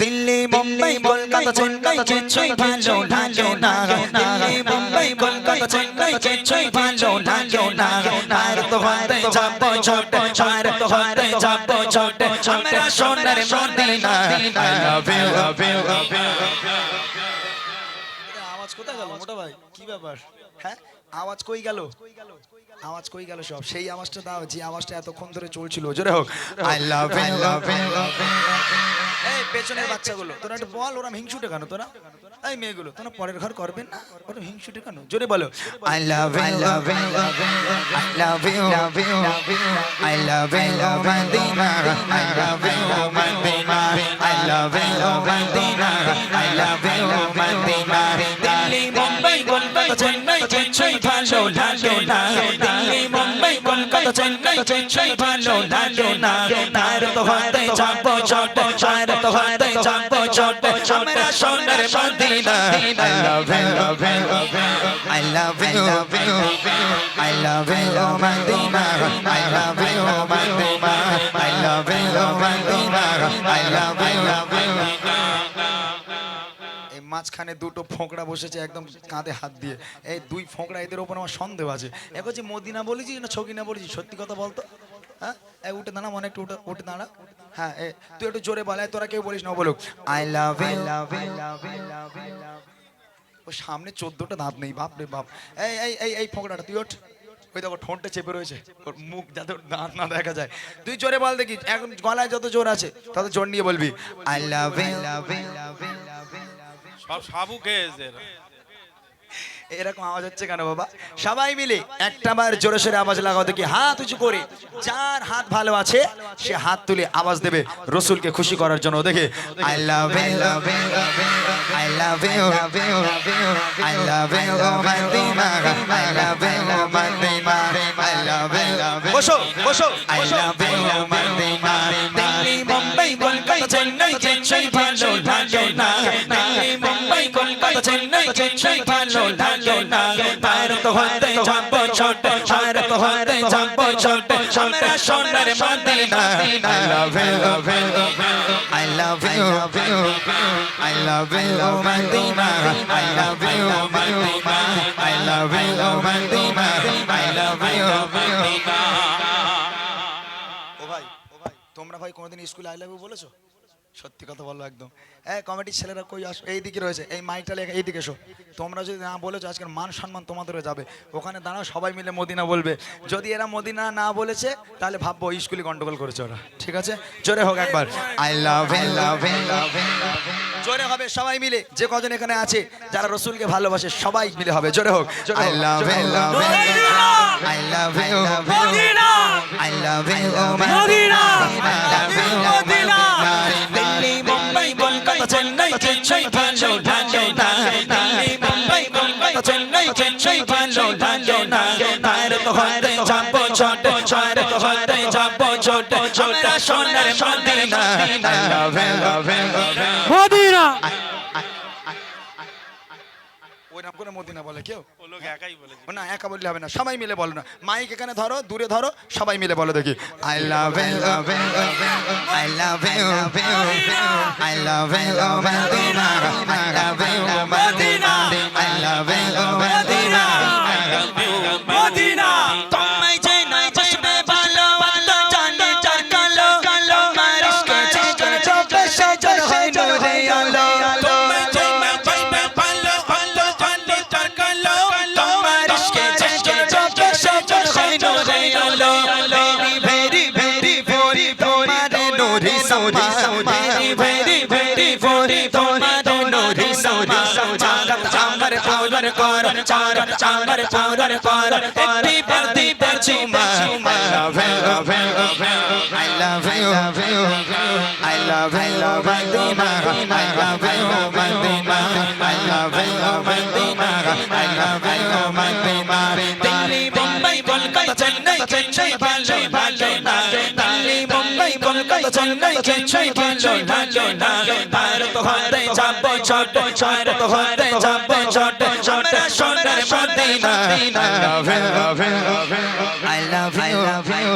দিল্লি মুম্বাই কলকাতা চেন্নাই কিছুই ভালো লাগে না দিল্লি মুম্বাই কলকাতা চেন্নাই কিছুই ভালো লাগে না আর তো হতে যাব ছোট আর তো হতে যাব ছোট আমরা সোনার Medina I love you love you love you আওয়াজ কোথায় গেল মোটা ভাই কি ব্যাপার হ্যাঁ আওয়াজ কই গেল আওয়াজ কই গেল সব সেই আওয়াজটা দাও যে আওয়াজটা এতক্ষণ ধরে চলছিল জোরে হোক I love you love you এই পেছনের বাচ্চাগুলো তোরা একটু বল ওরা হিংসুটে কেন তোরা এই মেয়েগুলো তোরা পরের ঘর করবেন না ওরা হিংসুটে কেন জোরে বলো I love you, love you, love you, I love you, love you, love you, I love you, love Medina, I love you, Medina, I love you, Medina, I love you, Medina. Delhi Mumbai Kolkata Chennai কিছুই ভালো লাগে না দিল্লি মুম্বাই কলকাতা চেন্নাই কিছুই ভালো লাগে না তার তো হতে যাব ছোট তার তো হতে যাব ছোট আমরা সোনার Medina I love you, love you, love you, I love you, love you, I love you, Medina, I love you, Medina, I love you, Medina, I love you, love you. এই মাঝখানে দুটো ফোঁকড়া বসেছে একদম কাঁধে হাত দিয়ে এই দুই ফোঁকড়া এদের ওপর আমার সন্দেহ আছে এখন যে মদিনা বলেছি না ছকিনা বলেছি সত্যি কথা বলতো হ্যাঁ উঠে দাঁড়া মনে একটু উঠে উঠে দাঁড়া হ্যাঁ তুই একটু জোরে বল তোরা কেউ বলিস না বলুক love you, love you, love you, love you, love you. ও সামনে চোদ্দটা দাঁত নেই বাপ রে বাপ এই এই এই এই ফোঁকড়াটা তুই ওঠ ওই দেখো ঠোঁটটা চেপে রয়েছে ওর মুখ যাতে ওর দাঁত না দেখা যায় তুই জোরে বল দেখি এখন গলায় যত জোর আছে তত জোর নিয়ে বলবি I love you, love you, love সব সাবু খেয়েছে এরকম আওয়াজ হচ্ছে কেন বাবা? সবাই মিলে একটা বার জোরে আওয়াজ লাগাও দেখি হাত উঁচু করে। যার হাত ভালো আছে সে হাত তুলে আওয়াজ দেবে রসুলকে খুশি করার জন্য। দেখে I love you, love you, love you, I love you, love you, oh oh. বসো বসো oh. দিল্লি মুম্বাই কলকাতা চেন্নাই কিছুই ভালো লাগে না Delhi Mumbai Chennai oh oh oh oh তোমরা ভাই কোনোদিন স্কুলে আই লাভ ইউ বলেছ সত্যি কথা বলো একদম হ্যাঁ কমিটির ছেলেরা কই আসো এইদিকে রয়েছে এই মাইকটা লেখা এইদিকে এসো তোমরা যদি না বলেছ আজকের মান সম্মান তোমাদেরও যাবে ওখানে দাঁড়াও সবাই মিলে মদিনা বলবে যদি এরা মদিনা না বলেছে তাহলে ভাববো স্কুলে গন্ডগোল করেছে ওরা ঠিক আছে জোরে হোক একবার. জোরে হবে সবাই মিলে যে কজন এখানে আছে যারা রসুলকে ভালোবাসে সবাই মিলে হবে জোরে হোক you, চেন্নাই কিছুই ভালো লাগে না দিল্লি মুম্বাই কলকাতা চেন্নাই কিছুই ভালো লাগে না তার তো হতে যাব ছোট তার তো হতে যাব ছোট ছোট সোনার মদিনা. মদিনা করে মদিনা বলে কেউ একাই বলে না একা বললে হবে না সবাই মিলে বলো না মাইক এখানে ধরো দূরে ধরো সবাই মিলে বলো দেখি I love I love I love I I পাওয়ার কর চার চাঁদের পাওয়ার কর একটি বাতি পেছুমা I love you, I love you, I love you, I love you. I love you, I Medina. I Chennai Chennai ভালো ভালো না ভারত হতে যাব ছোট ভারত হতে যাব ছোট আমরা সোনার Medina I love you, love you, love you. I love you, love you.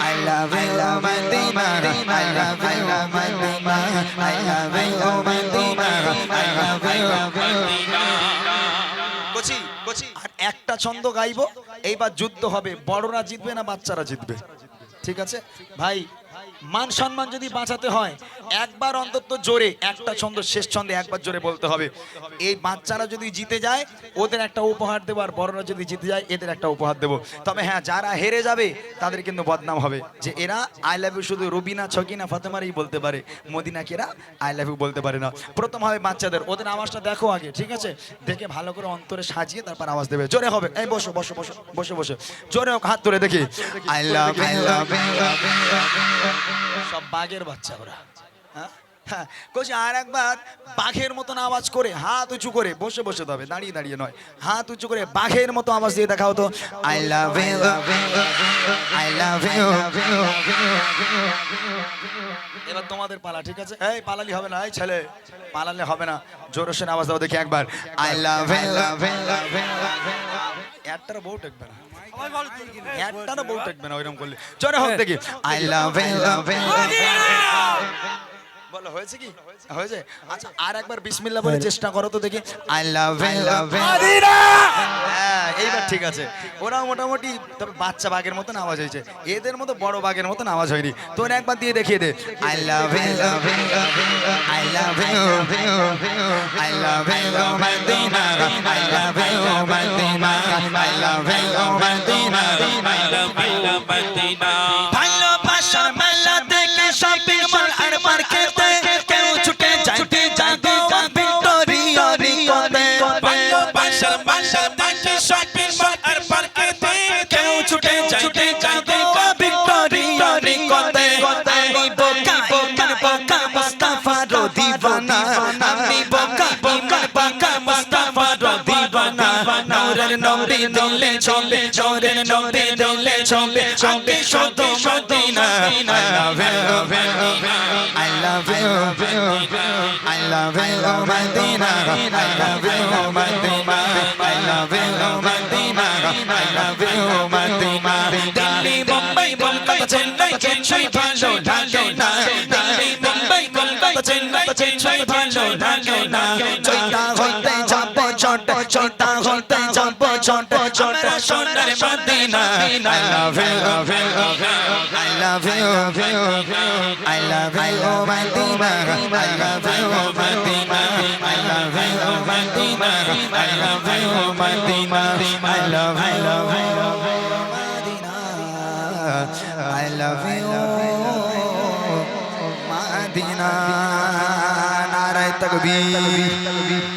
I love you, Medina. I love you, Medina. I love you Medina I love you কচি কচি আর একটা ছন্দ গাইবো এইবার যুদ্ধ হবে বড়রা জিতবে না বাচ্চারা জিতবে ঠিক আছে ভাই মান সম্মান যদি বাঁচাতে হয় একবার অন্তত জোরে একটা ছন্দ শেষ ছন্দে একবার জোরে বলতে হবে এই বাচ্চারা যদি জিতে যায় ওদের একটা উপহার দেবো আর বড়রা যদি জিতে যায় এদের একটা উপহার দেবো তবে হ্যাঁ যারা হেরে যাবে তাদের কিন্তু বদনাম হবে যে এরা আই লাভ ইউ শুধু রবিনা ছকিনা ফাতেমারই বলতে পারে মদিনাকে এরা আই লাভ ইউ বলতে পারে না প্রথম হবে বাচ্চাদের ওদের আওয়াজটা দেখো আগে ঠিক আছে দেখে ভালো করে অন্তরে সাজিয়ে তারপর আওয়াজ দেবে জোরে হবে এই বসো বসো বসো বসে বসে জোরে হোক হাত ধরে দেখি আই love you love সব বাঘের বাচ্চা ওরা হ্যাঁ হ্যাঁ কোচি আর একবার বাঘের মতন আওয়াজ করে হাত উঁচু করে বসে বসে তবে দাঁড়িয়ে দাঁড়িয়ে নয় হাত উঁচু করে বাঘের মতো আওয়াজ দিয়ে দেখাও তো I love you I love you এবার তোমাদের পালা ঠিক আছে এই পালালি হবে না এই ছেলে পালালে হবে না জোরসেন আওয়াজ দাও দেখি একবার you love you একটারও বউ টেকবে না একটারও বউ টেকবে না ওইরকম করলে জোরে হোক দেখি আই love you বলো হয়েছে কি হয়েছে আচ্ছা আর একবার বিসমিল্লাহ বলে চেষ্টা করো তো দেখি I love you love you হ্যাঁ এইবার ঠিক আছে ওরা মোটামুটি তবে বাচ্চা বাঘের মতন আওয়াজ হয়েছে এদের মতো বড় বাঘের মতন আওয়াজ হয়নি তোর একবার দিয়ে দেখিয়ে দে I love I love I I নূরের নবী দিলে চলে নূরের নবী দিলে চলে আগে শুধু Medina I love you I love you I love you Medina I love you Medina I love you Medina I love you Medina Delhi Mumbai Kolkata Chennai কিছুই ভালো লাগে না দিল্লি মুম্বাই কলকাতা চেন্নাই কিছুই ভালো লাগে না চৈতা সোনার Medina I love you I love you I love you Medina I love you Medina I love you Medina I love you Medina I love I love you Medina I love you Medina নারায় তকবীর